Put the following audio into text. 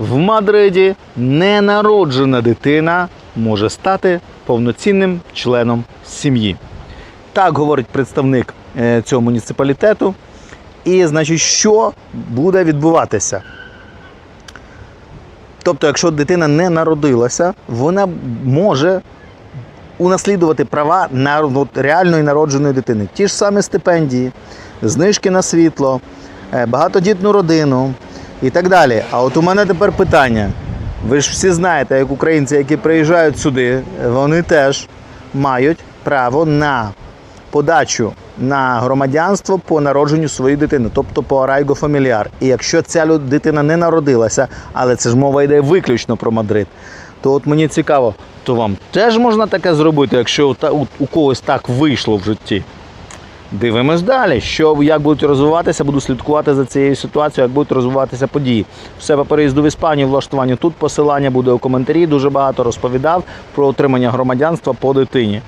в Мадриді ненароджена дитина може стати повноцінним членом сім'ї. Так говорить представник е, цього муніципалітету. І, значить, що буде відбуватися? Тобто, якщо дитина не народилася, вона може унаслідувати права на реальної народженої дитини. Ті ж самі стипендії, знижки на світло, е, багатодітну родину і так далі. А от у мене тепер питання. Ви ж всі знаєте, як українці, які приїжджають сюди, вони теж мають право на подачу на громадянство по народженню своєї дитини, тобто по арайго фаміліар. І якщо ця дитина не народилася, але це ж мова йде виключно про Мадрид, то от мені цікаво, то вам теж можна таке зробити, якщо у когось так вийшло в житті. Дивимось далі, що як будуть розвиватися, буду слідкувати за цією ситуацією, як будуть розвиватися події. Все по переїзду в Іспанію, влаштуванню тут посилання буде у коментарі. Дуже багато розповідав про отримання громадянства по дитині.